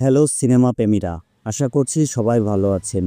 Hello cinema প্রেমীরা, আশা করছি সবাই ভালো আছেন।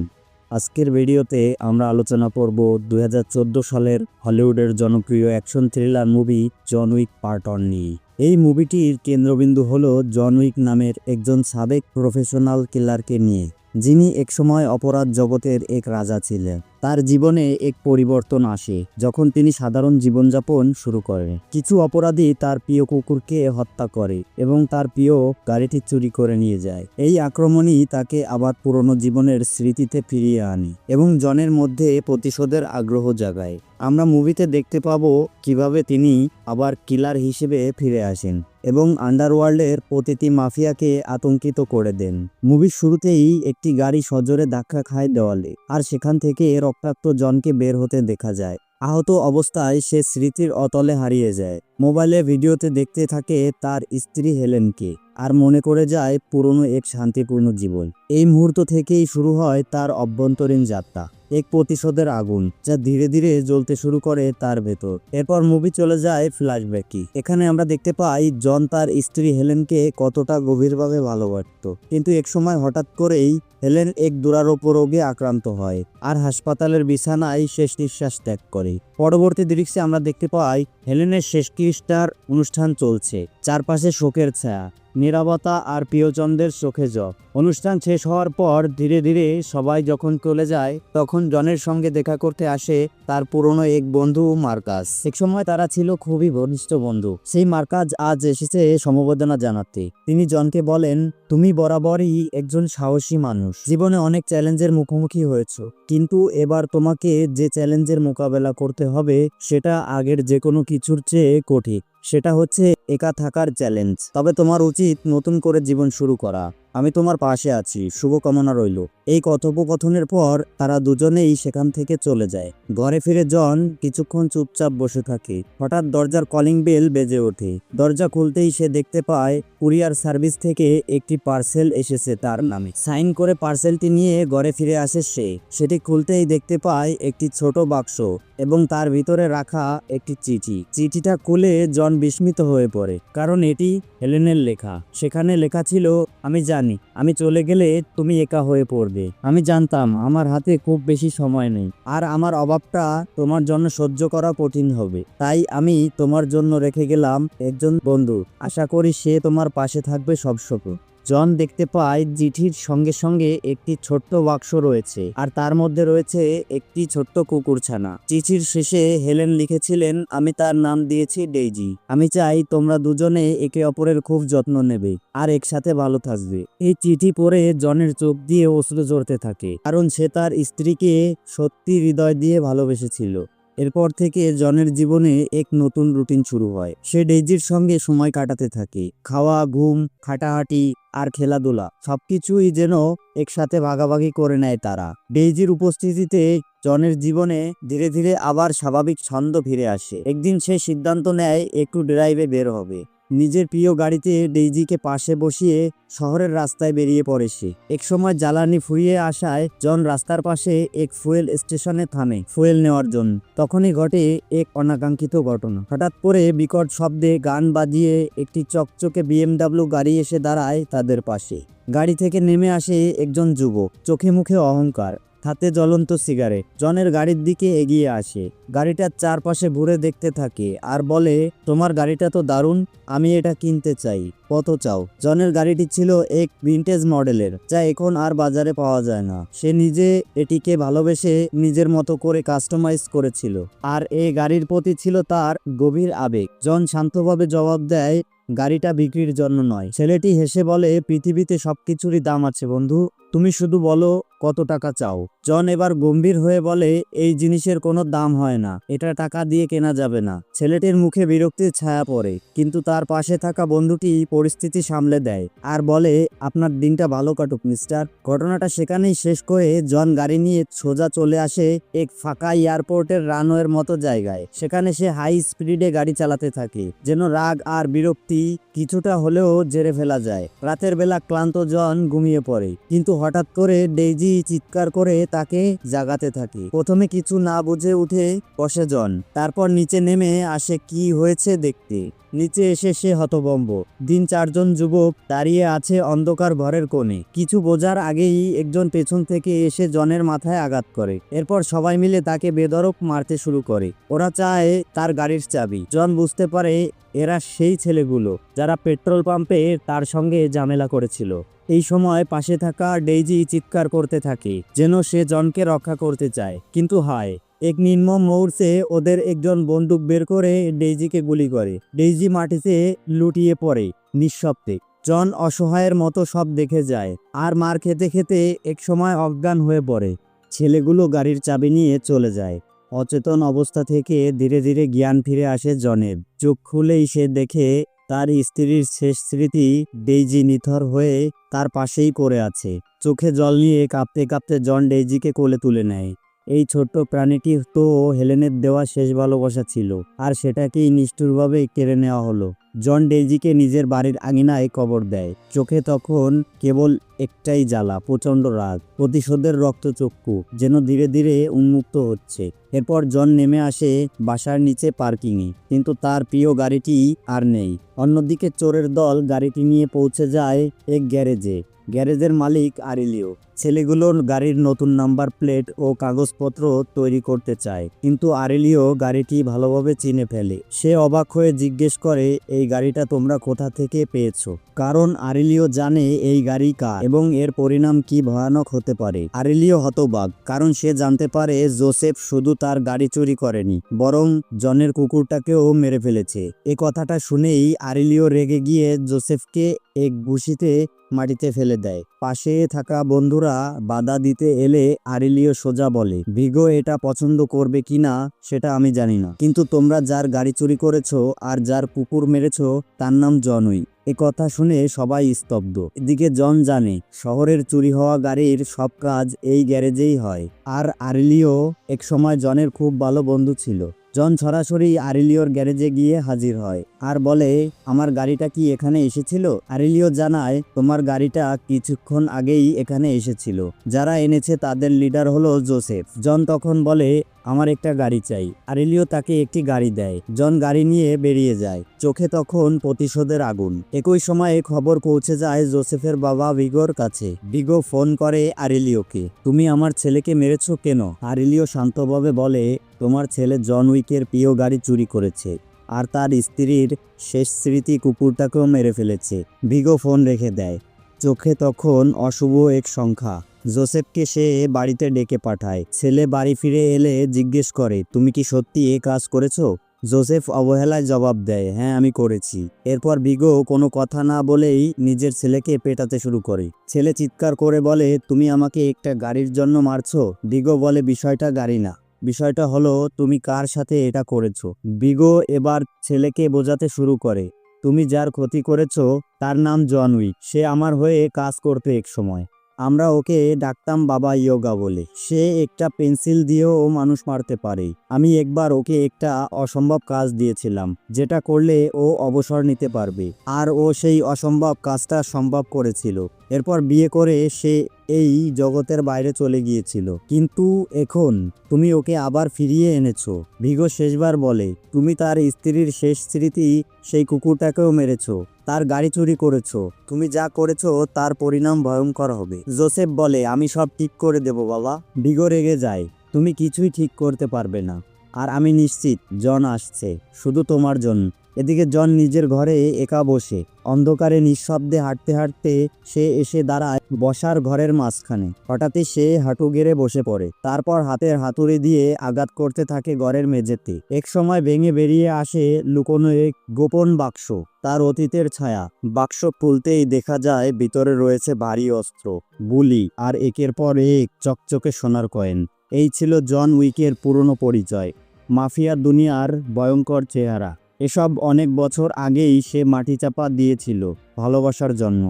আজকের ভিডিওতে আমরা আলোচনা করব দু হাজার চোদ্দ সালের হলিউডের জনপ্রিয় action thriller movie John Wick part one নিয়ে। এই মুভিটির কেন্দ্রবিন্দু হল জন উইক নামের একজন সাবেক প্রফেশনাল কিলারকে নিয়ে। যিনি একসময় অপরাধ জগতের এক রাজা ছিলেন। তার জীবনে এক পরিবর্তন আসে, যখন তিনি সাধারণ জীবনযাপন শুরু করেন। কিছু অপরাধী তার প্রিয় কুকুরকে হত্যা করে এবং তার প্রিয় গাড়িটি চুরি করে নিয়ে যায়। এই আক্রমণই তাকে আবার পুরনো জীবনের স্মৃতিতে ফিরিয়ে আনে এবং জনের মধ্যে প্রতিশোধের আগ্রহ জাগায়। আমরা মুভিতে দেখতে পাবো কীভাবে তিনি আবার কিলার হিসেবে ফিরে আসেন। এবং আন্ডারওয়ার্ল্ডের প্রতিটি মাফিয়াকে আতঙ্কিত করে দেন। মুভির শুরুতেই একটি গাড়ি সজোরে ধাক্কা খায় দেওয়ালে, আর সেখান থেকে রক্তাক্ত জনকে বের হতে দেখা যায়। আহত অবস্থায় সে স্মৃতির অতলে হারিয়ে যায়। মোবাইলে ভিডিওতে দেখতে থাকে তার স্ত্রী হেলেনকে। আর মনে করে যায় পুরনো এক শান্তিপূর্ণ জীবন। এই মুহূর্ত থেকেই শুরু হয় তার অভ্যন্তরীণ যাত্রা, এক প্রতিশোধের আগুন, যা ধীরে ধীরে জ্বলতে শুরু করে তার ভেতর। এরপর মুভি চলে যায় ফ্ল্যাশব্যাকে এখানে আমরা দেখতে পাই জন তার স্ত্রী হেলেনকে কতটা গভীরভাবে ভালোবাসত। কিন্তু এক সময় হঠাৎ করেই হেলেন এক দুরারোপ রোগে আক্রান্ত হয় আর হাসপাতালের বিছানায় শেষ নিঃশ্বাস ত্যাগ করে। পরবর্তী দৃশ্যে আমরা দেখতে পাই হেলেনের শেষ খ্রিস্টার অনুষ্ঠান চলছে। চারপাশে শোকের ছায়া নিরাপত্তা আর প্রিয়চন্দ্রের চোখে জ অনুষ্ঠান শেষ হওয়ার পর ধীরে ধীরে সবাই যখন চলে যায়, তখন জনের সঙ্গে দেখা করতে আসে তার পুরনো এক বন্ধু মার্কাস এক সময় তারা ছিল খুবই ঘনিষ্ঠ বন্ধু। সেই মার্কাজ আজ এসেছে সমবেদনা জানাতে। তিনি জনকে বলেন, তুমি বরাবরই একজন সাহসী মানুষ। জীবনে অনেক চ্যালেঞ্জের মুখোমুখি হয়েছ। কিন্তু এবার তোমাকে যে চ্যালেঞ্জের মোকাবেলা করতে হবে, সেটা আগের যে কোনো কিছুর চেয়ে কঠিন। সেটা হচ্ছে, একা থাকার চ্যালেঞ্জ তবে তোমার উচিত নতুন করে জীবন শুরু করা। আমি তোমার পাশে আছি, শুভকামনা রইল। এই কথোপকথনের পর তারা দুজনেই সেখান থেকে চলে যায়। ঘরে ফিরে জন কিছুক্ষণ চুপচাপ বসে থাকে। হঠাৎ দরজার কলিং বেল বেজে ওঠে। দরজা খুলতেই সে দেখতে পায়, কুরিয়ার সার্ভিস থেকে একটি পার্সেল এসেছে তার নামে। সাইন করে পার্সেলটি নিয়ে ঘরে ফিরে আসে সে। সেটি খুলতেই দেখতে পায় একটি ছোট বাক্স এবং তার ভিতরে রাখা একটি চিঠি। চিঠিটা খুলে জন বিস্মিত হয়ে পড়ে, কারণ এটি হেলেনের লেখা। সেখানে লেখা ছিল, আমি জানি, আমি চলে গেলে তুমি একা হয়ে পড়বে। আমি জানতাম, আমার হাতে খুব বেশি সময় নেই। আর আমার অভাবটা তোমার জন্য সহ্য করা কঠিন হবে। তাই আমি তোমার জন্য রেখে গেলাম একজন বন্ধু। আশা করি সে তোমার পাশে থাকবে সবসময়। জন দেখতে পায় চিঠির সঙ্গে সঙ্গে একটি ছোট্ট বাক্স রয়েছে, আর তার মধ্যে রয়েছে একটি ছোট্ট কুকুরছানা। চিঠির শেষে হেলেন লিখেছিলেন, আমি তার নাম দিয়েছি ডেইজি। আমি চাই তোমরা দুজনে একে অপরের খুব যত্ন নেবে, আর একসাথে ভালো থাকবে। এই চিঠি পড়ে জনের চোখ দিয়ে অশ্রু ঝরতে থাকে, কারণ সে তার স্ত্রীকে সত্যি হৃদয় দিয়ে ভালোবেসেছিল। এরপর থেকে জনের জীবনে এক নতুন রুটিন শুরু হয়। সে ডেইজির সঙ্গে সময় কাটাতে থাকে। খাওয়া, ঘুম, খাটাহাটি আর খেলাধুলা সবকিছুই যেন একসাথে ভাগাভাগি করে নেয় তারা। ডেইজির উপস্থিতিতে জনের জীবনে ধীরে ধীরে আবার স্বাভাবিক ছন্দ ফিরে আসে। একদিন সে সিদ্ধান্ত নেয়, একটু ড্রাইভে বের হবে। নিজের প্রিয় গাড়িতে ডেইজিকে পাশে বসিয়ে শহরের রাস্তায় বেরিয়ে পড়ে সে। এক সময় জ্বালানি ফুরিয়ে আসায় জন রাস্তার পাশে এক ফুয়েল স্টেশনে থামে ফুয়েল নেওয়ার জন্য। তখনই ঘটে এক অনাকাঙ্ক্ষিত ঘটনা। হঠাৎ করে বিকট শব্দে গান বাজিয়ে একটি চকচকে বিএমডাব্লিউ গাড়ি এসে দাঁড়ায় তাদের পাশে। গাড়ি থেকে নেমে আসে একজন যুবক। চোখে মুখে অহংকার। হাতে জ্বলন্ত সিগারেট জনের গাড়ির দিকে এগিয়ে আসে। গাড়িটার চারপাশে ঘুরে দেখতে থাকে আর বলে, তোমার গাড়িটা তো দারুণ, আমি এটা কিনতে চাই। কত চাও? জনের গাড়িটি ছিল এক ভিনটেজ মডেলের, যা এখন আর বাজারে পাওয়া যায় না। সে নিজে এটিকে ভালোবেসে নিজের মতো করে কাস্টমাইজ করেছিল। আর এই গাড়ির প্রতি ছিল তার গভীর আবেগ। জন শান্তভাবে জবাব দেয়, গাড়িটা বিক্রির জন্য নয়। ছেলেটি হেসে বলে, পৃথিবীতে সবকিছুরই দাম আছে বন্ধু। তুমি শুধু বলো কত টাকা চাও। জন এবার গম্ভীর হয়ে বলে, এই জিনিসের কোনো দাম হয় না। এটা টাকা দিয়ে কেনা যাবে না। ছেলেটির মুখে বিরক্তির ছায়া পড়ে, কিন্তু তার পাশে থাকা বন্ধুটি পরিস্থিতি সামলে দেয় আর বলে, আপনার দিনটা ভালো কাটুক, মিস্টার। ঘটনাটা সেখানেই শেষ করে জন গাড়ি নিয়ে সোজা চলে আসে এক ফাঁকা এয়ারপোর্টের রানওয়ের মতো জায়গায়। সেখানে সে হাই স্পিডে গাড়ি চালাতে থাকে, যেন রাগ আর বিরক্তি কিছুটা হলেও জেরে ফেলা যায়। রাতের বেলা ক্লান্ত জন ঘুমিয়ে পড়ে, কিন্তু হঠাৎ করে ডেইজি চিৎকার করে তাকে জাগাতে থাকে। প্রথমে কিছু না বুঝে উঠে বসে জন তারপর নিচে নেমে আসে কি হয়েছে দেখতে। নিচে এসে সে হতবম্ব। দিন চারজন যুবক দাঁড়িয়ে আছে অন্ধকার ঘরের কোণে। কিছু বোঝার আগেই একজন পেছন থেকে এসে জনের মাথায় আঘাত করে। এরপর সবাই মিলে তাকে বেদরক মারতে শুরু করে। ওরা চায় তার গাড়ির চাবি। জন বুঝতে পারে এরা সেই ছেলেগুলো যারা পেট্রোল পাম্পে তার সঙ্গে ঝামেলা করেছিল। এই সময় পাশে থাকা ডেইজি চিৎকার করতে থাকে, যেন সে জনকে রক্ষা করতে চায়। কিন্তু হায় এক নির্মম মুহূর্তে ওদের একজন বন্দুক বের করে ডেইজিকে গুলি করে। ডেইজি মাটিতে লুটিয়ে পড়ে নিঃশব্দে। জন অসহায়ের মতো সব দেখে যায় আর মার খেতে খেতে এক সময় অজ্ঞান হয়ে পড়ে। ছেলেগুলো গাড়ির চাবি নিয়ে চলে যায়। অচেতন অবস্থা থেকে ধীরে ধীরে জ্ঞান ফিরে আসে জনের। চোখ খুলেই সে দেখে তার স্ত্রীর শেষ স্মৃতি ডেইজি নিথর হয়ে তার পাশেই পড়ে আছে। চোখে জল নিয়ে কাঁপতে কাঁপতে জন ডেইজিকে কোলে তুলে নেয়। এই ছোট্ট প্রাণীটি তো হেলেনের দেওয়া শেষ ভালোবাসা ছিল, আর সেটাকেই নিষ্ঠুরভাবে কেড়ে নেওয়া হলো। জন ডেইজিকে নিজের বাড়ির আঙিনায় কবর দেয়। চোখে তখন কেবল একটাই জ্বালা, প্রচণ্ড রাগ, প্রতিশোধের রক্তচক্ষু, যেন ধীরে ধীরে উন্মুক্ত হচ্ছে। এরপর জন নেমে আসে বাসার নিচে পার্কিংয়ে, কিন্তু তার প্রিয় গাড়িটি আর নেই। অন্যদিকে চোরের দল গাড়িটি নিয়ে পৌঁছে যায় এক গ্যারেজে। গ্যারেজের মালিক আরিলিও। ছেলেগুলোর গাড়ির নতুন নাম্বার প্লেট ও কাগজপত্র তৈরি করতে চায়, কিন্তু আরিলিও গাড়িটি ভালোভাবে চিনে ফেলে। সে অবাক হয়ে জিজ্ঞেস করে, এই গাড়িটা তোমরা কোথা থেকে পেয়েছ? কারণ আরিলিও জানে এই গাড়ি কার এবং এর পরিণাম কি ভয়ানক হতে পারে। আরিলিও হতবাক, কারণ সে জানতে পারে জোসেফ শুধু তার গাড়ি চুরি করেনি, বরং জনের কুকুরটাকেও মেরে ফেলেছে। এ কথাটা শুনেই আরিলিও রেগে গিয়ে জোসেফকে এক ঘুষিতে মাটিতে ফেলে দেয়। পাশে থাকা বন্ধুরা বাধা দিতে এলে আরিলিও সোজা বলে, ভিগো এটা পছন্দ করবে কিনা সেটা আমি জানি না। কিন্তু তোমরা যার গাড়ি চুরি করেছ আর যার কুকুর মেরেছো, তার নাম জনই। এ কথা শুনে সবাই স্তব্ধ। এদিকে জন জানে, শহরের চুরি হওয়া গাড়ির সব কাজ এই গ্যারেজেই হয়। আর আরিলিও এক সময় জনের খুব ভালো বন্ধু ছিল। জন সরাসরি আরিলিওর গ্যারেজে গিয়ে হাজির হয় আর বলে, আমার গাড়িটা কি এখানে এসেছিল? আরিলিও জানায়, তোমার গাড়িটা কিছুক্ষণ আগেই এখানে এসেছিল। যারা এনেছে তাদের লিডার হলো জোসেফ। জন তখন বলে আমার একটা গাড়ি চাই। আরিলিও তাকে একটি গাড়ি দেয়। জন গাড়ি নিয়ে বেরিয়ে যায়। চোখে তখন প্রতিশোধের আগুন। একই সময়ে খবর পৌঁছে যায় জোসেফের বাবা ভিগোর কাছে। ভিগো ফোন করে আরিলিওকে, তুমি আমার ছেলেকে মেরেছো কেন? আরিলিও শান্তভাবে বলে, তোমার ছেলে জন উইকের প্রিয় গাড়ি চুরি করেছে। আর তার স্ত্রীর শেষ স্মৃতি কুকুরটাকেও মেরে ফেলেছে। ভিগো ফোন রেখে দেয়। চোখে তখন অশুভ এক সংখ্যা। জোসেফকে সে বাড়িতে ডেকে পাঠায়। ছেলে বাড়ি ফিরে এলে জিজ্ঞেস করে, তুমি কি সত্যি এ কাজ করেছ? জোসেফ অবহেলায় জবাব দেয় হ্যাঁ আমি করেছি। এরপর বিগো কোনো কথা না বলেই নিজের ছেলেকে পেটাতে শুরু করে। ছেলে চিৎকার করে বলে, তুমি আমাকে একটা গাড়ির জন্য মারছো? বিগো বলে, বিষয়টা গাড়ি না। বিষয়টা হলো, তুমি কার সাথে এটা করেছ? বিগো এবার ছেলেকে বোঝাতে শুরু করে, তুমি যার ক্ষতি করেছ, তার নাম জন উইক সে আমার হয়ে কাজ করতে এক সময়। আমরা ওকে ডাকতাম বাবা ইয়োগা বলে। সে একটা পেন্সিল দিয়েও মানুষ মারতে পারে। আমি একবার ওকে একটা অসম্ভব কাজ দিয়েছিলাম, যেটা করলে ও অবসর নিতে পারবে। আর ও সেই অসম্ভব কাজটা সম্ভব করেছিল। এরপর বিয়ে করে সে এই জগতের বাইরে চলে গিয়েছিল। কিন্তু এখন তুমি ওকে আবার ফিরিয়ে এনেছ। ভিগো শেষবার বলে, তুমি তার স্ত্রীর শেষ স্মৃতি সেই কুকুরটাকেও মেরেছো। তার গাড়ি চুরি করেছ। তুমি যা করেছ তার পরিণাম ভয়ঙ্কর হবে। জোসেফ বলে, আমি সব ঠিক করে দেব বাবা। ভিগো রেগে যায়, তুমি কিছুই ঠিক করতে পারবে না। আর আমি নিশ্চিত, জন আসছে। শুধু তোমার জন্য। এদিকে জন নিজের ঘরে একা বসে, অন্ধকারে নিঃশব্দে হাঁটতে হাঁটতে সে এসে দাঁড়ায় বসার ঘরের মাঝখানে। হঠাৎই সে হাঁটু গেড়ে বসে পড়ে। তারপর হাতের হাতুড়ি দিয়ে আঘাত করতে থাকে ঘরের মেঝেতে। এক সময় ভেঙে বেরিয়ে আসে লুকোনো এক গোপন বাক্স। তার অতীতের ছায়া। বাক্স খুলতেই দেখা যায় ভিতরে রয়েছে ভারী অস্ত্র, বুলি আর একের পর এক চকচকে সোনার কয়েন। এই ছিল জন উইকের পুরনো পরিচয়। মাফিয়া দুনিয়ার ভয়ঙ্কর চেহারা। এসব অনেক বছর আগেই সে মাটি চাপা দিয়েছিল ভালোবাসার জন্য।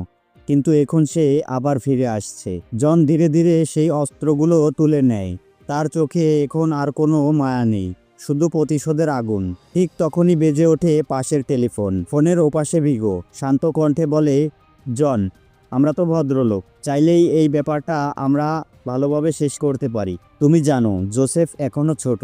কিন্তু এখন সে আবার ফিরে আসছে। জন ধীরে ধীরে সেই অস্ত্রগুলো তুলে নেয়। তার চোখে এখন আর কোনো মায়া নেই, শুধু প্রতিশোধের আগুন। ঠিক তখনই বেজে ওঠে পাশের টেলিফোন। ফোনের ওপাশে ভিগো, শান্ত কণ্ঠে বলে, জন, আমরা তো ভদ্রলোক। চাইলেই এই ব্যাপারটা আমরা ভালোভাবে শেষ করতে পারি। তুমি জানো, জোসেফ এখনও ছোট।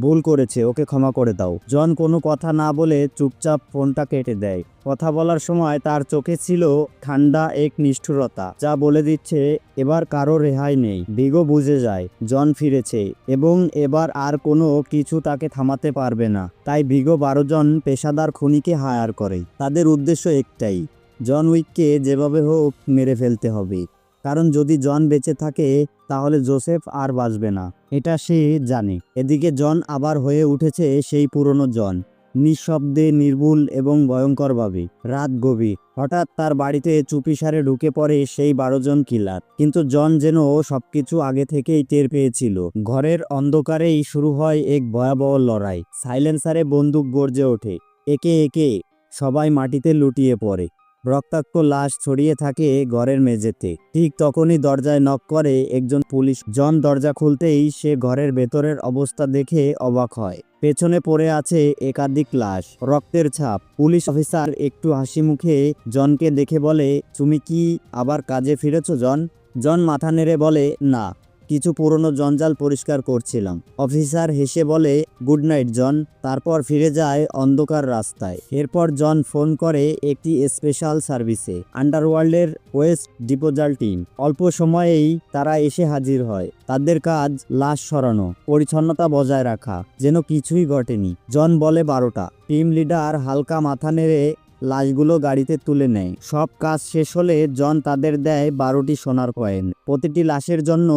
ভুল করেছে, ওকে ক্ষমা করে দাও। জন কোনো কথা না বলে চুপচাপ ফোনটা কেটে দেয়। কথা বলার সময় তার চোখে ছিল ঠান্ডা এক নিষ্ঠুরতা, যা বলে দিচ্ছে, এবার কারও রেহাই নেই। বিগো বুঝে যায়, জন ফিরেছে, এবং এবার আর কোনো কিছু তাকে থামাতে পারবে না। তাই বিগো বারো জন পেশাদার খুনিকে হায়ার করে। তাদের উদ্দেশ্য একটাই, জন উইককে যেভাবে হোক মেরে ফেলতে হবে। কারণ যদি জন বেঁচে থাকে, তাহলে জোসেফ আর বাঁচবে না। এটা সে জানে। এদিকে জন আবার হয়ে উঠেছে সেই পুরনো জন। নিঃশব্দে, নির্ভুল এবং ভয়ঙ্করভাবে। রাত গভীর। হঠাৎ তার বাড়িতে চুপিসারে ঢুকে পড়ে সেই বারো জন কিলার। কিন্তু জন যেন সবকিছু আগে থেকেই টের পেয়েছিল। ঘরের অন্ধকারেই শুরু হয় এক ভয়াবহ লড়াই। সাইলেন্সারে বন্দুক গর্জে ওঠে। একে একে সবাই মাটিতে লুটিয়ে পড়ে। রক্তাক্ত লাশ ছড়িয়ে থাকে ঘরের মেঝেতে। ঠিক তখনই দরজায় নক করে একজন পুলিশ। জন দরজা খুলতেই সে ঘরের ভেতরের অবস্থা দেখে অবাক হয়। পেছনে পড়ে আছে একাধিক লাশ। রক্তের ছাপ। পুলিশ অফিসার একটু হাসি মুখে জনকে দেখে বলে, তুমি কি আবার কাজে ফিরেছ, জন? জন মাথা নেড়ে বলে, না। কিছু পুরনো জঞ্জাল পরিষ্কার করছিলাম। অফিসার হেসে বলে, গুড নাইট, জন। তারপর ফিরে যায় অন্ধকার রাস্তায়। এরপর জন ফোন করে একটি স্পেশাল সার্ভিসে। আন্ডারওয়ার্ল্ডের ওয়েস্ট ডিপোজাল টিম। অল্প সময়েই তারা এসে হাজির হয়। তাদের কাজ লাশ সরানো, পরিচ্ছন্নতা বজায় রাখা, যেন কিছুই ঘটেনি। জন বলে, বারোটা। টিম লিডার হালকা মাথা নেড়ে লাশগুলো গাড়িতে তুলে নেয়। সব কাজ শেষ হলে জন তাদের দেয় বারোটি সোনার কয়েন। প্রতিটি লাশের জন্য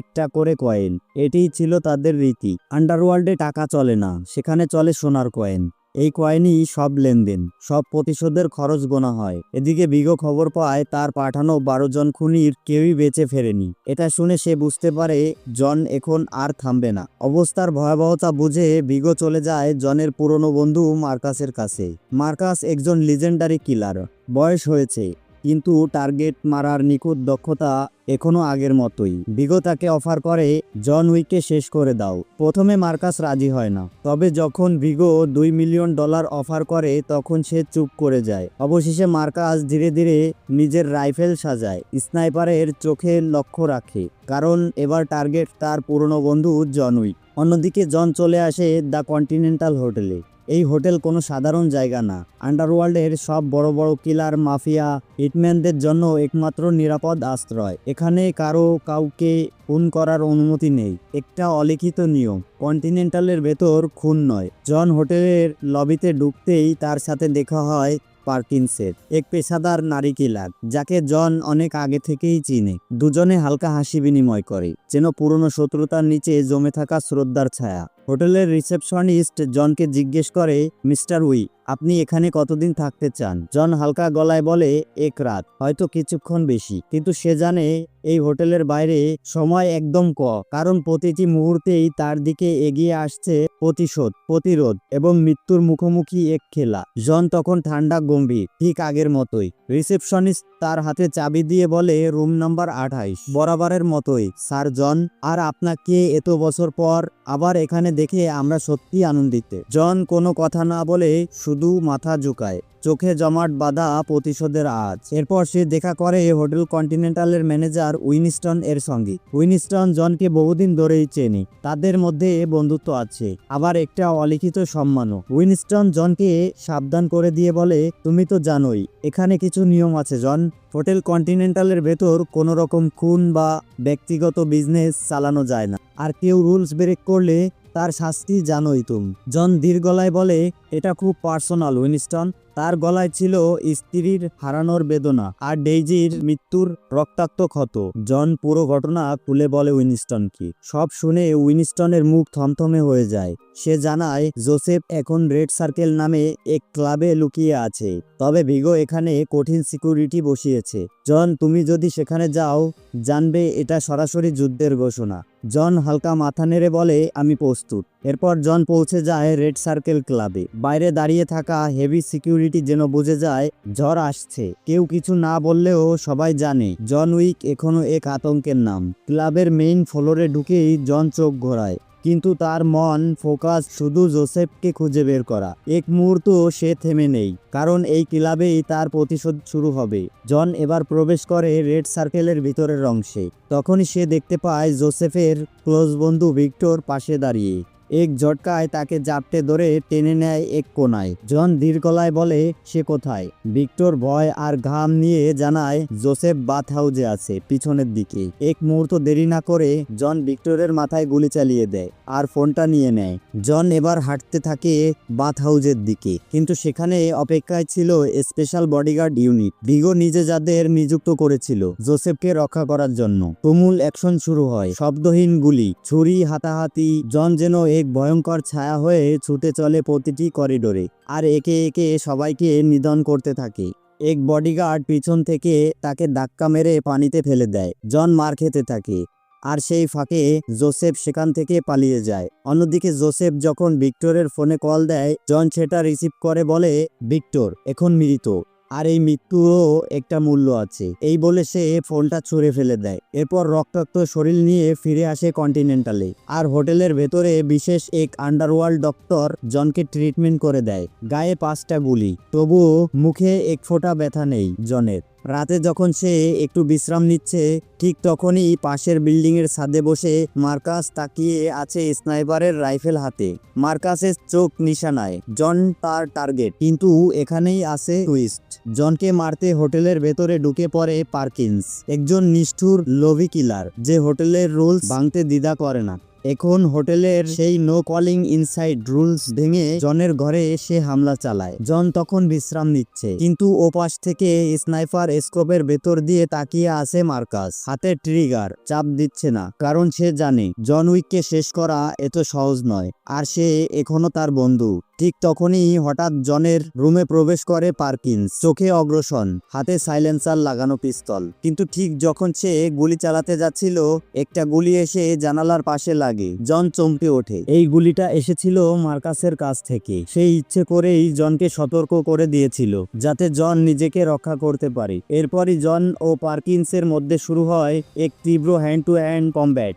একটা করে কয়েন। এটিই ছিল তাদের রীতি। আন্ডারওয়ার্ল্ডে টাকা চলে না, সেখানে চলে সোনার কয়েন। এই কয়েনই সব লেনদেন, সব প্রতিশোধের খরচ গোনা হয়। এদিকে বিগো খবর পায়, তার পাঠানো বারো জন খুনির কেউই বেঁচে ফেরেনি। এটা শুনে সে বুঝতে পারে, জন এখন আর থামবে না। অবস্থার ভয়াবহতা বুঝে বিগো চলে যায় জনের পুরনো বন্ধু মার্কাসের কাছে। মার্কাস একজন লিজেন্ডারি কিলার বয়স হয়েছে। কিন্তু টার্গেট মারার নিখুঁত দক্ষতা এখনও আগের মতোই। বিগো তাকে অফার করে জন উইকে শেষ করে দাও। প্রথমে মার্কাস রাজি হয় না। তবে যখন ভিগো দুই মিলিয়ন ডলার অফার করে, তখন সে চুপ করে যায়। অবশেষে মার্কাস ধীরে ধীরে নিজের রাইফেল সাজায়, স্নাইপারের চোখে লক্ষ্য রাখে, কারণ এবার টার্গেট তার পুরনো বন্ধু জন উইক। অন্যদিকে জন চলে আসে দ্য কন্টিনেন্টাল হোটেলে। এই হোটেল কোনো সাধারণ জায়গা না। আন্ডারওয়ার্ল্ডের সব বড় বড় কিলার মাফিয়া হিটম্যানদের জন্য একমাত্র নিরাপদ আশ্রয়। এখানে কারও কাউকে খুন করার অনুমতি নেই। একটা অলিখিত নিয়ম, কন্টিনেন্টালের ভেতর খুন নয়। জন হোটেলের লবিতে ঢুকতেই তার সাথে দেখা হয় পার্কিন্সের, এক পেশাদার নারী কিলার, যাকে জন অনেক আগে থেকেই চিনে। দুজনে হালকা হাসি বিনিময় করে, যেন পুরনো শত্রুতার নিচে জমে থাকা শ্রদ্ধার ছায়া। হোটেলের রিসেপশনিস্ট জনকে জিজ্ঞেস করে মিস্টার উই আপনি এখানে কতদিন থাকতে চান? জন হালকা গলায় বলে, এক রাত, হয়তো কিছুক্ষণ বেশি। কিন্তু সে জানে, এই হোটেলের বাইরে সময় একদম ক, কারণ প্রতিটি মুহূর্তেই তার দিকে এগিয়ে আসছে প্রতিশোধ, প্রতিরোধ এবং মৃত্যুর মুখোমুখি এক খেলা। জন তখন ঠান্ডা, গম্ভীর, ঠিক আগের মতোই। রিসেপশনিস্ট তার হাতে চাবি দিয়ে বলে, রুম নাম্বার আঠাইশ। বরাবরের মতোই। স্যার, জন, আর আপনাকে এত বছর পর আবার এখানে দেখে আমরা সত্যি আনন্দিত। জন কোনো কথা না বলে শুধু মাথা ঝুঁকায়, চোখে জমাট বাঁধা প্রতিশোধের আজ এরপর সে দেখা করে হোটেল কন্টিনেন্টালের ম্যানেজার উইনিস্টন এর সঙ্গে। উইনস্টন জনকে বহুদিন ধরেই চেনে, তাদের মধ্যে বন্ধুত্ব আছে, আবার একটা অলিখিত সম্মানও। উইনস্টন জনকে সাবধান করে দিয়ে বলে, তুমি তো জানোই, এখানে কিছু নিয়ম আছে জন, হোটেল কন্টিনেন্টালের ভেতর কোনো রকম খুন বা ব্যক্তিগত বিজনেস চালানো যায় না। আর কেউ রুলস ব্রেক করলে তার শাস্তি জানোই তুমি। জন ধীর গলায় বলে এটা খুব পার্সোনাল উইনস্টন। তার গলায় ছিল স্ত্রীর হারানোর বেদনা আর ডেইজির মৃত্যুর রক্তাক্ত ক্ষত। জন পুরো ঘটনা খুলে বলে উইনস্টনকে। সব শুনে উইনস্টনের মুখ থমথমে হয়ে যায়। সে জানায়, জোসেফ এখন রেড সার্কেল নামে এক ক্লাবে লুকিয়ে আছে। তবে ভিগো এখানে কঠিন সিকিউরিটি বসিয়েছে। জন, তুমি যদি সেখানে যাও, জানবে এটা সরাসরি যুদ্ধের ঘোষণা জন হালকা মাথা নেড়ে বলে, আমি প্রস্তুত এরপর জন পৌঁছে যায় রেড সার্কেল ক্লাবে। বাইরে দাঁড়িয়ে থাকা হেভি সিকিউরিটি যেন বুঝে যায় ঝড় আসছে। কেউ কিছু না বললেও সবাই জানে, জন উইক এখনও এক আতঙ্কের নাম। ক্লাবের মেইন ফ্লোরে ঢুকেই জন চোখ ঘোরায়, কিন্তু তার মন ফোকাস শুধু জোসেফকে খুঁজে বের করা। এক মুহূর্ত সে থেমে নেই, কারণ এই ক্লাবেই তার প্রতিশোধ শুরু হবে। জন এবার প্রবেশ করে রেড সার্কেলের ভিতরের অংশে। তখনই সে দেখতে পায় জোসেফের ক্লোজ বন্ধু ভিক্টর পাশে দাঁড়িয়ে। এক ঝটকায় তাকে জাপটে ধরে টেনে নেয় এক কোনায়। জন ধীর গলায় বলে, সে কোথায়? ভিক্টর ভয় আর ঘাম নিয়ে জানায়, জোসেফ বাথ হাউজে আছে, পিছনের দিকে। এক মুহূর্ত দেরি না করে জন ভিক্টরের মাথায় গুলি চালিয়ে দেয় আর ফোনটা নিয়ে নেয়। জন এবার হাঁটতে থাকে বাথ হাউজের দিকে, কিন্তু সেখানে অপেক্ষায় ছিল স্পেশাল বডিগার্ড ইউনিট। ভিগো নিজে যাদের নিযুক্ত করেছিল জোসেফকে রক্ষা করার জন্য। তুমুল অ্যাকশন শুরু হয়। শব্দহীন গুলি, ছুরি, হাতাহাতি, জন যেন এক ভয়ঙ্কর ছায়া হয়ে ছুটে চলে প্রতিটি করিডোরে। আর একে একে সবাইকে নিধন করতে থাকে। এক বডিগার্ড পিছন থেকে তাকে ধাক্কা মেরে পানিতে ফেলে দেয়। জন মার খেতে থাকে। আর সেই ফাঁকে জোসেফ সেখান থেকে পালিয়ে যায়। অন্যদিকে জোসেফ যখন ভিক্টরের ফোনে কল দেয়, জন সেটা রিসিভ করে বলে, ভিক্টর, এখন মৃত। আর এই মৃত্যুরও একটা মূল্য আছে। এই বলে সে ফোনটা ছুঁড়ে ফেলে দেয়। এরপর রক্তাক্ত শরীর নিয়ে ফিরে আসে কন্টিনেন্টালে আর হোটেলের ভেতরে বিশেষ এক আন্ডারওয়ার্ল্ড ডক্টর জনকে ট্রিটমেন্ট করে দেয়। গায়ে পাঁচটা গুলি। তবুও মুখে এক ফোঁটা ব্যথা নেই জনের। রাতে যখন সে একটু বিশ্রাম নিচ্ছে, ঠিক তখনই পাশের বিল্ডিং এর ছাদে বসে মার্কাস তাকিয়ে আছে স্নাইপারের রাইফেল হাতে। মার্কাসের চোখ নিশানায়। জন তার টার্গেট। কিন্তু এখানেই আছে টুইস্ট। জনকে মারতে হোটেলের ভেতরে ঢুকে পড়ে পার্কিন্স। একজন নিষ্ঠুর লোভি কিলার, যে হোটেলের রুলস ভাঙতে দ্বিধা করে না। এখন হোটেলের সেই নো কলিং ইনসাইড রুলস ভেঙে জনের ঘরে এসে হামলা চালায়। জন তখন বিশ্রাম নিচ্ছে। কিন্তু ওপাশ থেকে স্নাইপার স্কোপের ভেতর দিয়ে তাকিয়ে আছে মার্কাস। হাতে ট্রিগার, চাপ দিচ্ছে না, কারণ সে জানে, জন উইককে শেষ করা এত সহজ নয়। আর সে এখনও তার বন্ধু। ঠিক তখনই হঠাৎ জনের রুমে প্রবেশ করে পার্কিন্স। চোখে অগ্রসন, হাতে সাইলেন্সার লাগানো পিস্তল। কিন্তু ঠিক যখন সে গুলি চালাতে যাচ্ছিল, একটা গুলি এসে জানালার পাশে লাগে। জন চমকে ওঠে। এই গুলিটা এসেছিল মার্কাসের কাছ থেকে। সেই ইচ্ছে করেই জনকে সতর্ক করে দিয়েছিল, যাতে জন নিজেকে রক্ষা করতে পারে। এরপরই জন ও পার্কিন্সের মধ্যে শুরু হয় এক তীব্র হ্যান্ড টু হ্যান্ড কম্ব্যাট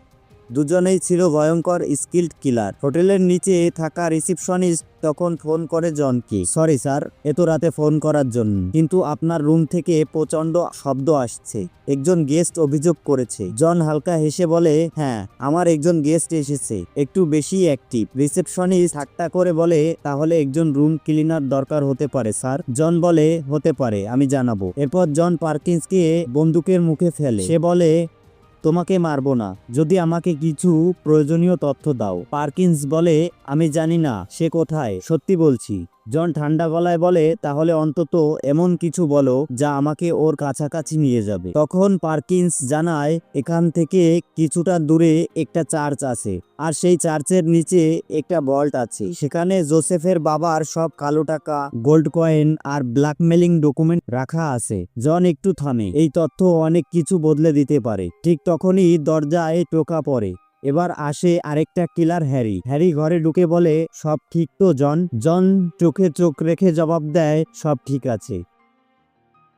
দুজনেই ছিল ভয়ঙ্কর স্কিল্ড কিলার। হোটেলের নিচে থাকা রিসিপশনিস্ট তখন ফোন করে জনকে, সরি স্যার, এত রাতে ফোন করার জন্য। কিন্তু আপনার রুম থেকে প্রচণ্ড শব্দ আসছে। একজন গেস্ট অভিযোগ করেছে। জন হালকা হেসে বলে হ্যাঁ আমার একজন গেস্ট এসেছে। একটু বেশি অ্যাক্টিভ। রিসেপশনিস্ট ঠাট্টা করে বলে, তাহলে একজন রুম ক্লিনার দরকার হতে পারে, স্যার। জন বলে, হতে পারে, আমি জানাব। এরপর জন পার্কিন্সকে বন্দুকের মুখে ফেলে। সে বলে তোমাকে মারব না। যদি আমাকে কিছু প্রয়োজনীয় তথ্য দাও। পার্কিন্স বলে, আমি জানি না সে কোথায়। সত্যি বলছি। জন ঠান্ডা গলায় বলে, তাহলে অন্তত এমন কিছু বলো যা আমাকে ওর কাছাকাছি নিয়ে যাবে। তখন পার্কিন্স জানায়, এখান থেকে কিছুটা দূরে একটা চার্চ আছে, আর সেই চার্চের নিচে একটা বল্ট আছে। সেখানে জোসেফের বাবার সব কালো টাকা, গোল্ড কয়েন আর ব্ল্যাকমেলিং ডকুমেন্ট রাখা আছে। জন একটু থামে। এই তথ্য অনেক কিছু বদলে দিতে পারে। ঠিক তখনই দরজায় টোকা পড়ে। এবার আসে আরেকটা কিলার হ্যারি। হ্যারি ঘরে ঢুকে বলে, সব ঠিক তো, জন? জন চোখে চোখ রেখে জবাব দেয়, সব ঠিক আছে।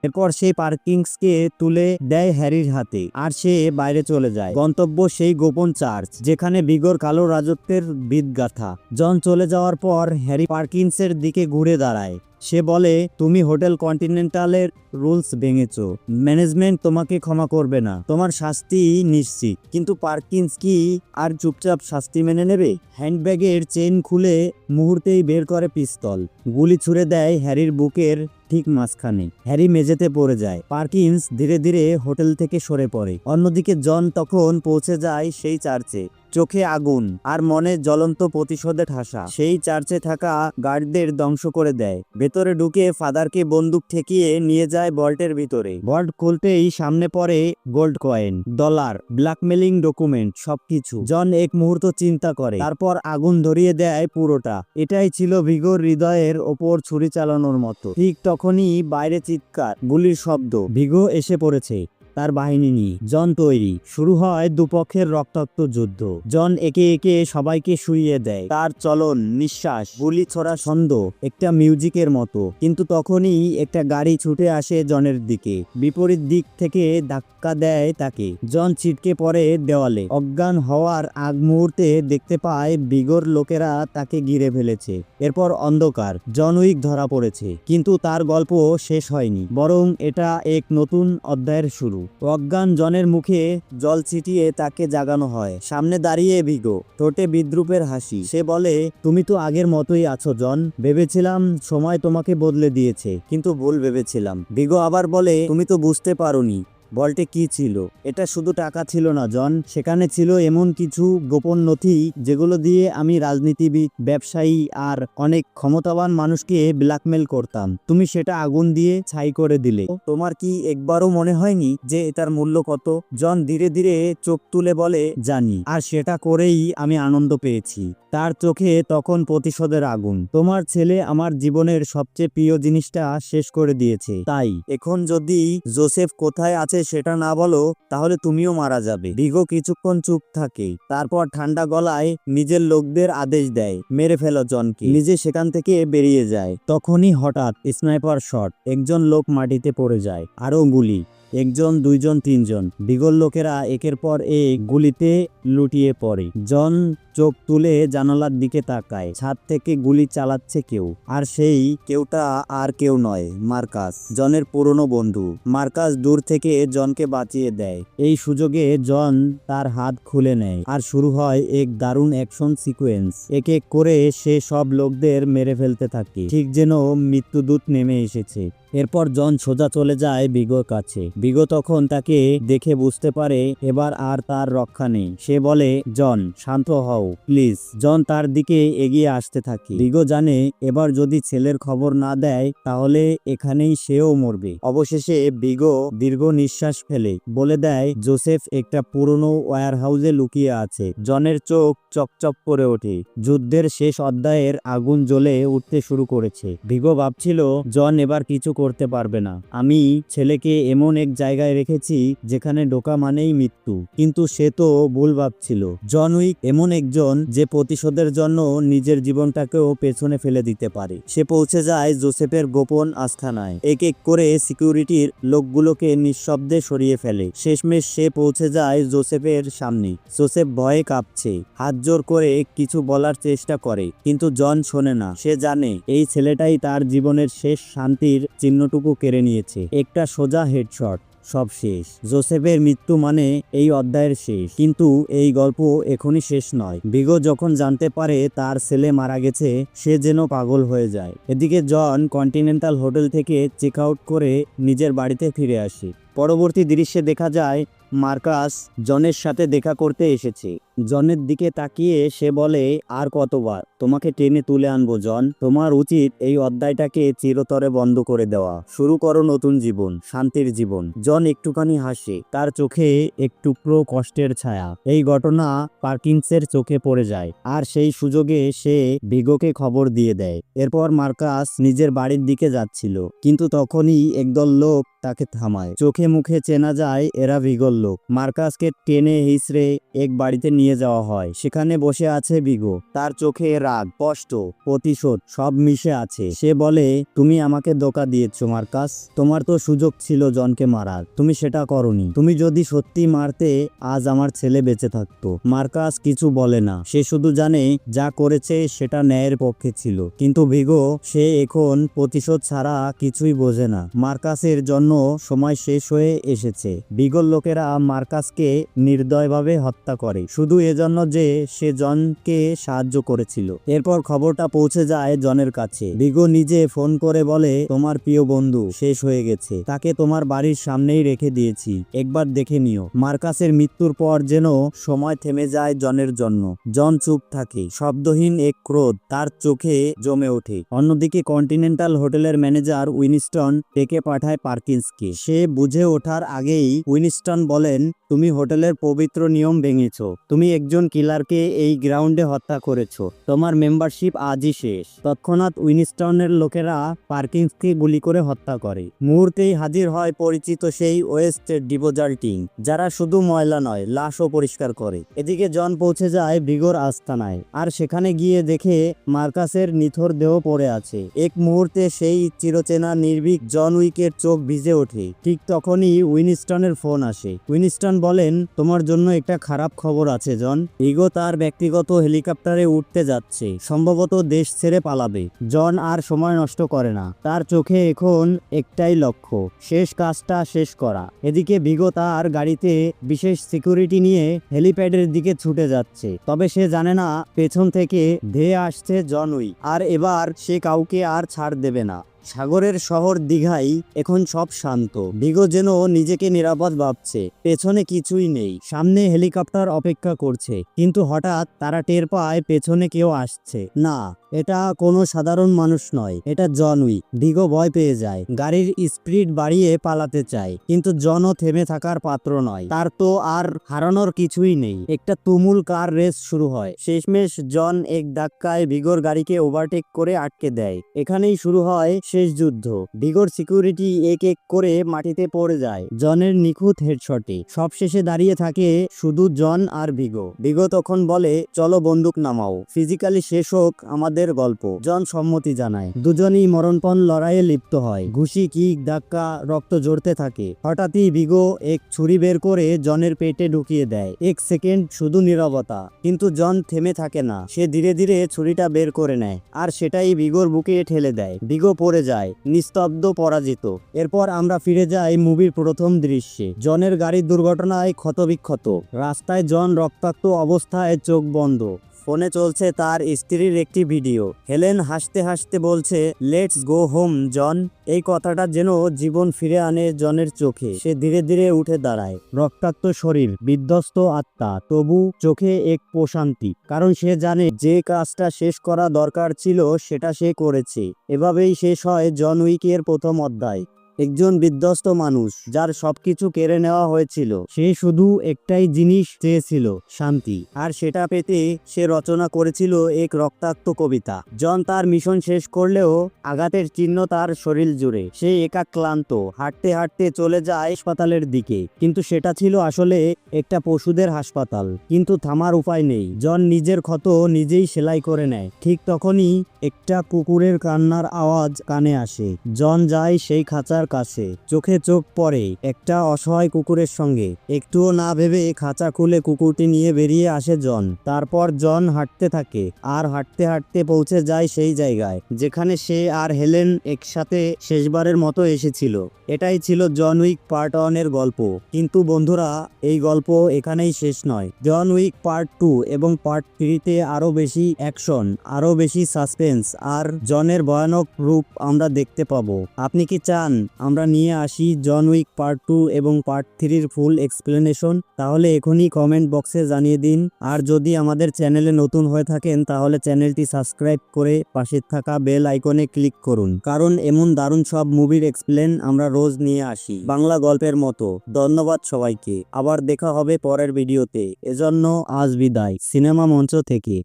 এরপর সে পার্কিংসকে তুলে দেয় হ্যারির হাতে, আর সে বাইরে চলে যায়। গন্তব্য সেই গোপন চার্চ, যেখানে বিগর কালো রাজত্বের বিদগাথা। জন চলে যাওয়ার পর হ্যারি পার্কিন্সের দিকে ঘুরে দাঁড়ায়। সে বলে, তুমি হোটেল কন্টিনেন্টালের রুলস ভেঙেছো। ম্যানেজমেন্ট তোমাকে ক্ষমা করবে না। তোমার শাস্তি নিশ্চিত। কিন্তু পার্কিন্স কি আর চুপচাপ শাস্তি মেনে নেবে? হ্যান্ডব্যাগের চেন খুলে মুহূর্তেই বের করে পিস্তল। গুলি ছুড়ে দেয় হ্যারির বুকের ঠিক মাঝখানে। হ্যারি মেঝেতে পড়ে যায়। পার্কিন্স ধীরে ধীরে হোটেল থেকে সরে পড়ে। অন্যদিকে জন তখন পৌঁছে যায় সেই চার্চে। চোখে আগুন আর মনে জ্বলন্ত প্রতিশোধে ঠাসা। সেই চার্চে থাকা গার্ডদের ধ্বংস করে দেয়। ভেতরে ঢুকে ফাদারকে বন্দুক ঠেকিয়ে নিয়ে যায় বল্টের ভিতরে। বল্ট খুলতেই সামনে পড়ে gold coin, dollar blackmailing document, সবকিছু। জন এক মুহূর্ত চিন্তা করে। তারপর আগুন ধরিয়ে দেয় পুরোটা। এটাই ছিল ভিগোর হৃদয়ের ওপর ছুরি চালানোর মতো। ঠিক তখনই বাইরে চিৎকার, গুলির শব্দ। ভিগো এসে পড়েছে। তার বাহিনী নিয়ে জন তৈরি। শুরু হয় দুপক্ষের রক্তাক্ত যুদ্ধ। জন একে একে সবাইকে শুইয়ে দেয়। তার চলন, নিঃশ্বাস, গুলি ছোড়া ছন্দ একটা মিউজিকের মতো। কিন্তু তখনই একটা গাড়ি ছুটে আসে জনের দিকে। বিপরীত দিক থেকে ধাক্কা দেয় তাকে। জন ছিটকে পড়ে দেওয়ালে। অজ্ঞান হওয়ার আগ মুহূর্তে দেখতে পায় বিগর লোকেরা তাকে ঘিরে ফেলেছে। এরপর অন্ধকার। জন উইক ধরা পড়েছে। কিন্তু তার গল্প শেষ হয়নি। বরং এটা এক নতুন অধ্যায়ের শুরু। অজ্ঞান জনের মুখে জল ছিটিয়ে তাকে জাগানো হয়। সামনে দাঁড়িয়ে ভিগো, ঠোঁটে বিদ্রুপের হাসি। সে বলে, তুমি তো আগের মতোই আছো, জন। ভেবেছিলাম সময় তোমাকে বদলে দিয়েছে, কিন্তু ভুল ভেবেছিলাম। ভিগো আবার বলে, তুমি তো বুঝতে পারোনি। বলটে কি ছিল? এটা শুধু টাকা ছিল না, জন। সেখানে ছিল এমন কিছু গোপন নথি, যেগুলো দিয়ে আমি রাজনীতিবিদ, ব্যবসায়ী আর অনেক ক্ষমতাবান মানুষকে ব্ল্যাকমেল করতাম। তুমি সেটা আগুন দিয়ে ছাই করে দিলে। তোমার কি একবারও মনে হয়নি যে এটার মূল্য কত? জন ধীরে ধীরে চোখ তুলে বলে, জানি। আর সেটা করেই আমি আনন্দ পেয়েছি। তার চোখে তখন প্রতিশোধের আগুন। তোমার ছেলে আমার জীবনের সবচেয়ে প্রিয় জিনিসটা শেষ করে দিয়েছে। তাই, এখন যদি জোসেফ কোথায় আছে সেটা না বলো, তাহলে তুমিও মারা যাবে। ভিগো কিছুক্ষণ চুপ থাকে, তারপর ঠান্ডা গলায় নিজের লোকদের আদেশ দেয়, মেরে ফেলো জনকে। নিজে সেখান থেকে বেরিয়ে যায়। তখনই হঠাৎ স্নাইপার শট, একজন লোক মাটিতে পড়ে যায়, আরও গুলি। একজন, দুইজন, তিনজন। বিগল লোকেরা একের পর এক গুলিতে লুটিয়ে পড়ে। জন চোখ তুলে জানালার দিকে তাকায়। ছাদ থেকে গুলি চালাচ্ছে কেউ। আর সেই কেউটা আর কেউ নয়, মার্কাস, জনের পুরনো বন্ধু। মার্কাস দূর থেকে জনকে বাঁচিয়ে দেয়। এই সুযোগে জন তার হাত খুলে নেয়। আর শুরু হয় এক দারুণ অ্যাকশন সিকোয়েন্স। এক এক করে সে সব লোকদের মেরে ফেলতে থাকে। ঠিক যেন মৃত্যুদূত নেমে এসেছে। এরপর জন সোজা চলে যায় বিগোর কাছে। বিগো তখন তাকে দেখে বুঝতে পারে, এবার আর তার রক্ষা নেই। সে বলে, জন, শান্ত হও। প্লিজ। জন তার দিকে এগিয়ে আসতে থাকে। বিগো জানে, এবার যদি ছেলের খবর না দেয়, তাহলে এখানেই সেও মরবে। অবশেষে বিগো দীর্ঘ নিঃশ্বাস ফেলে। বলে দেয়, জোসেফ একটা পুরনো ওয়্যার হাউসে লুকিয়ে আছে। জনের চোখ চকচক করে ওঠে। যুদ্ধের শেষ অধ্যায়ের আগুন জ্বলে উঠতে শুরু করেছে। ভিগো ভাবছিল, জন এবার কিছু করতে পারবে না। আমি ছেলেকে এমন এক জায়গায় রেখেছি, যেখানে ঢোকা মানেই মৃত্যু। কিন্তু সে তো ভুল ভাবছিল। জন উইক এমন একজন যে প্রতিশোধের জন্য নিজের জীবনটাকেও পেছনে ফেলে দিতে পারে। সে পৌঁছে যায় জোসেফের গোপন আস্থানায়। এক এক করে সিকিউরিটির লোকগুলোকে নিঃশব্দে সরিয়ে ফেলে। শেষমেশ সে পৌঁছে যায় জোসেফের সামনে। জোসেফ ভয়ে কাঁপছে। হাত জোর করে কিছু বলার চেষ্টা করে, কিন্তু জন শোনে না। সে জানে, এই ছেলেটাই তার জীবনের শেষ শান্তির চিহ্নটুকু কেড়ে নিয়েছে। একটা সোজা হেডশট। সব শেষ। জোসেফের মৃত্যু মানে এই অধ্যায়ের শেষ। কিন্তু এই গল্প এখনই শেষ নয়। বিগো যখন জানতে পারে তার ছেলে মারা গেছে, সে যেন পাগল হয়ে যায়। এদিকে জন কন্টিনেন্টাল হোটেল থেকে চেক আউট করে নিজের বাড়িতে ফিরে আসে। পরবর্তী দৃশ্যে দেখা যায়, মার্কাস জনের সাথে দেখা করতে এসেছে। জনের দিকে তাকিয়ে সে বলে, আর কতবার? তোমাকে টেনে তুলে আনব, জন। তোমার উচিত এই অধ্যায়টাকে চিরতরে বন্ধ করে দেওয়া। শুরু করো নতুন জীবন, শান্তির জীবন। জন একটুখানি হাসে। তার চোখে এক টুকরো কষ্টের ছায়া। এই ঘটনা পার্কিন্সের চোখে পড়ে যায়। আর সেই সুযোগে সে ভিগোকে খবর দিয়ে দেয়। এরপর মার্কাস নিজের বাড়ির দিকে যাচ্ছিল। কিন্তু তখনই একদল লোক তাকে থামায়। চোখে মুখে চেনা যায়, এরা ভিগোর লোক। মার্কাসকে টেনে হিসড়ে এক বাড়িতে নিয়ে যাওয়া হয়। সেখানে বসে আছে বিগো। তার চোখে রাগ, কষ্ট, প্রতিশোধ, সব মিশে আছে। সে বলে, তুমি আমাকে ধোকা দিয়েছ, মার্কাস। তোমার তো সুযোগ ছিল জনকে মারার। তুমি সেটা করনি। তুমি যদি সত্যি মারতে, আজ আমার ছেলে বেঁচে থাকতো। মার্কাস কিছু বলে না। সে শুধু জানে, যা করেছে সেটা ন্যায়ের পক্ষে ছিল। কিন্তু ভিগো সে এখন প্রতিশোধ ছাড়া কিছুই বোঝে না। মার্কাসের জন্য সময় শেষ হয়ে এসেছে। বিগল লোকেরা মার্কাসকে নির্দয়ভাবে হত্যা করে। শুধু এজন্য যে সে জনকে সাহায্য করেছিল। এরপর খবরটা পৌঁছে যায় জনের কাছে। বিগো নিজে ফোন করে বলে, তোমার প্রিয় বন্ধু, শেষ হয়ে গেছে। তাকে তোমার বাড়ির সামনেই রেখে দিয়েছি। একবার দেখে নিও। মার্কাসের মৃত্যুর পর যেন সময় থেমে যায় জনের জন্য। জন চুপ থাকে। শব্দহীন এক ক্রোধ তার চোখে জমে ওঠে। অন্যদিকে কন্টিনেন্টাল হোটেলের ম্যানেজার উইনিস্টন ডেকে পাঠায় পার্কিন্সকে। সে বুঝে ওঠার আগেই উইনিস্টন বলেন তুমি হোটেলের পবিত্র নিয়ম ভেঙেছ। তুমি একজন কিলারকে এই গ্রাউন্ডে হত্যা করেছ। তোমার মেম্বারশিপ আজই শেষ। তৎক্ষণাৎ উইনিস্টনের লোকেরা পার্কিংসকে গুলি করে হত্যা করে। মুহূর্তেই হাজির হয় পরিচিত সেই ওয়েস্ট ডিবোজাল টিম, যারা শুধু ময়লা নয়, লাশও পরিষ্কার করে। এদিকে জন পৌঁছে যায় ভিগোর আস্তানায়। আর সেখানে গিয়ে দেখে মার্কাসের নিথর দেহ পড়ে আছে। এক মুহূর্তে সেই চিরচেনা নির্ভীক জন উইকের চোখ ভিজে ওঠে। ঠিক তখনই উইনিস্টনের ফোন আসে। উইনিস্টন বলেন, তোমার জন্য একটা খারাপ খবর আছে, জন। ভিগো তার ব্যক্তিগত হেলিকপ্টারে উঠতে যাচ্ছে। সম্ভবত দেশ ছেড়ে পালাবে। জন আর সময় নষ্ট করে না। তার চোখে এখন একটাই লক্ষ্য, শেষ কাজটা শেষ করা। এদিকে ভিগো তার গাড়িতে বিশেষ সিকিউরিটি নিয়ে হেলিপ্যাডের দিকে ছুটে যাচ্ছে। তবে সে জানে না, পেছন থেকে ধেয়ে আসছে জনউই আর এবার সে কাউকে আর ছাড় দেবে না। সাগরের শহর দীঘাই এখন সব শান্ত। ভিগো যেন নিজেকে নিরাপদ ভাবছে। পেছনে কিছুই নেই। সামনে হেলিকপ্টার অপেক্ষা করছে। কিন্তু হঠাৎ তারা টের পায় পেছনে কেউ আসছে। না এটা কোনো সাধারণ মানুষ নয়, এটা জনউই ভিগো ভয় পেয়ে যায়, গাড়ির স্পিড বাড়িয়ে পালাতে চায়, কিন্তু জনও থেমে থাকার পাত্র নয়। তার তো আর হারানোর কিছুই নেই। একটা তুমুল কার রেস শুরু হয়। শেষমেশ জন এক ধাক্কায় ভিগোর গাড়িকে ওভারটেক করে আটকে দেয়। এখানেই শুরু হয় শেষ যুদ্ধ। ভিগোর সিকিউরিটি এক এক করে মাটিতে পড়ে যায়। জনের নিখুঁত হেডশটে সবশেষে দাঁড়িয়ে থাকে শুধু জন আর ভিগো ভিগো তখন বলে, চলো বন্দুক নামাও। ফিজিক্যালি শেষ হোক, আমাদের গল্প। জন সম্মতি জানায়, দুজনই মরণপণ লড়াইয়ে লিপ্ত হয়। ঘুষি, কিক, ধাক্কা, রক্ত জড়তে থাকে। হঠাৎই ভিগো এক ছুরি বের করে জনের পেটে ঢুকিয়ে দেয়। এক সেকেন্ড শুধু নীরবতা, কিন্তু জন থেমে থাকে না। সে ধীরে ধীরে ছুরিটা বের করে নেয়, আর সেটাই বিগোর বুকে ঠেলে দেয়। ভিগো পড়ে যায়, নিস্তব্ধ, পরাজিত। এরপর আমরা ফিরে যাই মুভির প্রথম দৃশ্যে। জনের গাড়ির দুর্ঘটনায় ক্ষতবিক্ষত। রাস্তায় জন রক্তাক্ত অবস্থায় চোখ বন্ধ। ফোনে চলছে তার স্ত্রীর একটি ভিডিও। হেলেন হাসতে হাসতে বলছে লেটস গো হোম জন এই কথাটা যেন জীবন ফিরে আনে জনের চোখে। সে ধীরে ধীরে উঠে দাঁড়ায়। রক্তাক্ত শরীর, বিধ্বস্ত আত্মা, তবু চোখে এক প্রশান্তি। কারণ সে জানে, যে কাজটা শেষ করা দরকার ছিল, সেটা সে করেছে। এভাবেই শেষ হয় জন উইকের প্রথম অধ্যায়। একজন বিধ্বস্ত মানুষ যার সবকিছু কেড়ে নেওয়া হয়েছিল। সে শুধু একটাই জিনিস চেয়েছিল, শান্তি। আর সেটা পেতে সে রচনা করেছিল এক রক্তাক্ত কবিতা। জন তার মিশন শেষ করলেও আঘাতের চিহ্ন তার শরীর জুড়ে। সে একা ক্লান্ত হাঁটতে হাঁটতে চলে যায় হাসপাতালের দিকে। কিন্তু সেটা ছিল আসলে একটা পশুদের হাসপাতাল। কিন্তু থামার উপায় নেই। জন নিজের ক্ষত নিজেই সেলাই করে নেয়। ঠিক তখনই একটা কুকুরের কান্নার আওয়াজ কানে আসে। জন যায় সেই খাঁচার কাছে। চোখে চোখ পড়ে একটা অসহায় কুকুরের সঙ্গে। একটুও না ভেবে খাঁচা খুলে কুকুরটি নিয়ে বেরিয়ে আসে জন। তারপর জন হাঁটতে থাকে আর হাঁটতে হাঁটতে পৌঁছে যায় সেই জায়গায়, যেখানে সে আর হেলেন একসাথে শেষবারের মতো এসেছিল। এটাই ছিল জন উইক পার্ট ওয়ানের গল্প। কিন্তু বন্ধুরা, এই গল্প এখানেই শেষ নয়। জন উইক পার্ট টু এবং পার্ট থ্রিতে আরও বেশি অ্যাকশন আরও বেশি সাসপেন্স আর জনের ভয়ানক রূপ আমরা দেখতে পাবো। আপনি কি চান আমরা নিয়ে আসি জন উইক পার্ট টু এবং পার্ট থ্রির ফুল এক্সপ্লেনেশন। তাহলে এখনই কমেন্ট বক্সে জানিয়ে দিন। আর যদি আমাদের চ্যানেলে নতুন হয়ে থাকেন, তাহলে চ্যানেলটি সাবস্ক্রাইব করে পাশে থাকা বেল আইকনে ক্লিক করুন। কারণ এমন দারুণ সব মুভির এক্সপ্লেন আমরা রোজ নিয়ে আসি। বাংলা গল্পের মতো। ধন্যবাদ সবাইকে। আবার দেখা হবে পরের ভিডিওতে। এজন্য আজ বিদায়। সিনেমা মঞ্চ থেকে।